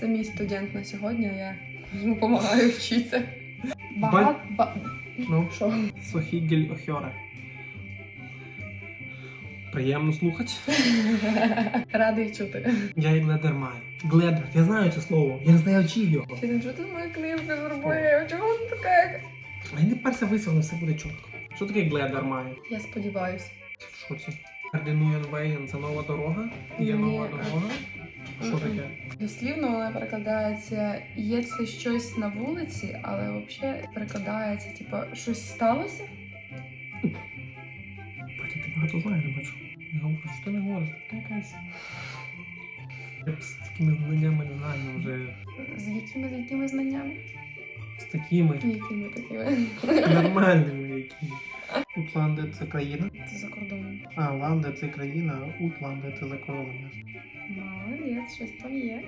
Це мій студент на сьогодні, а я йому допомагаю вчитися. Багато. Ба... Ну, Що? Сохігель Охьоре. Приємно слухати. Радий чути. Я і гледер маю. Гледер, я знаю це слово. Я не знаю, вчив його. Філін, що ти мою книжку зробив? Чому вона така? А я не перся висягну, все буде чітко. Що таке гледер має? Я сподіваюся. В шоці? Фердинуєн Вейген це нова дорога? Є Ні. нова дорога? Що таке? Дослівно вона перекладається є це щось на вулиці, але взагалі перекладається, типу, щось сталося? Батя, ти багато знаєш, я бачу. Я говорю, що ти не говориш? Якась. Я б з такими знаннями не знаю вже. З якими з якими знаннями? З такими Якими такими? нормальними якими. Утланди це країна. Це за кордоном. А, Ланди це країна, а Утланди це за кордоном. Молодець, щось там є.